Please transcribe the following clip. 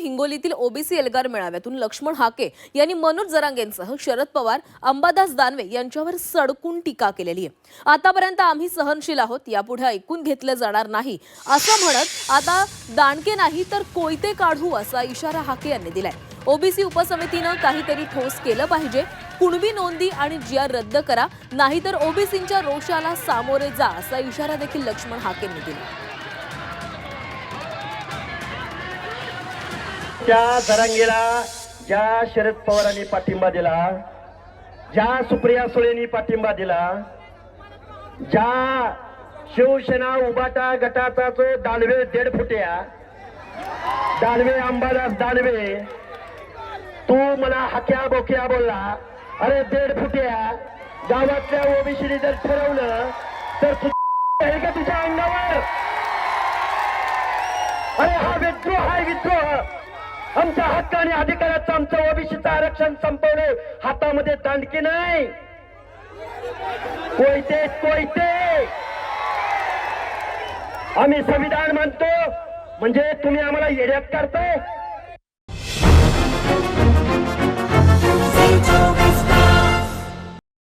हिंगोलीतील OBC एल्गार मेळाव्यातून लक्ष्मण हाके यांनी मनोज जरांगेंसह शरद पवार अंबादास दानवे यांच्यावर सडकून टीका केलेली आहे. आतापर्यंत आम्ही सहनशील आहोत यापुढे ऐकून घेतलं जाणार नाही. असं म्हणत आता दांडके नाही तर कोयते काढू असा इशारा हाके यांनी दिलाय. ओबीसी उपसमितीनं काहीतरी ठोस केलं पाहिजे. कुणबी नोंदी आणि जिया रद्द करा नाहीतर ओबीसींच्या रोषाला सामोरे जा असा इशारा देखील लक्ष्मण हाकेंनी दिला. त्या जरांगीला ज्या शरद पवारांनी पाठिंबा दिला ज्या सुप्रिया सुळेंनी पाठिंबा दिला ज्या शिवसेना उबाटा गटाचा जो दानवे दीड फुट्या दानवे अंबादास दानवे तू मला हाक्या बोक्या बोलला. अरे दीड फुट्या गावातल्या ओबीसीने जर ठरवलं तर आहे का तुझ्या अंगावर? अरे हा विद्रोह आहे विद्रोह. आमच्या हक्क आणि अधिकाराचं आमचं ओबीसीचं आरक्षण संपवणे हातामध्ये दांडकी नाही. कोयते कोयते. आम्ही संविधान मानतो. म्हणजे तुम्ही आम्हाला येड्यात करताय?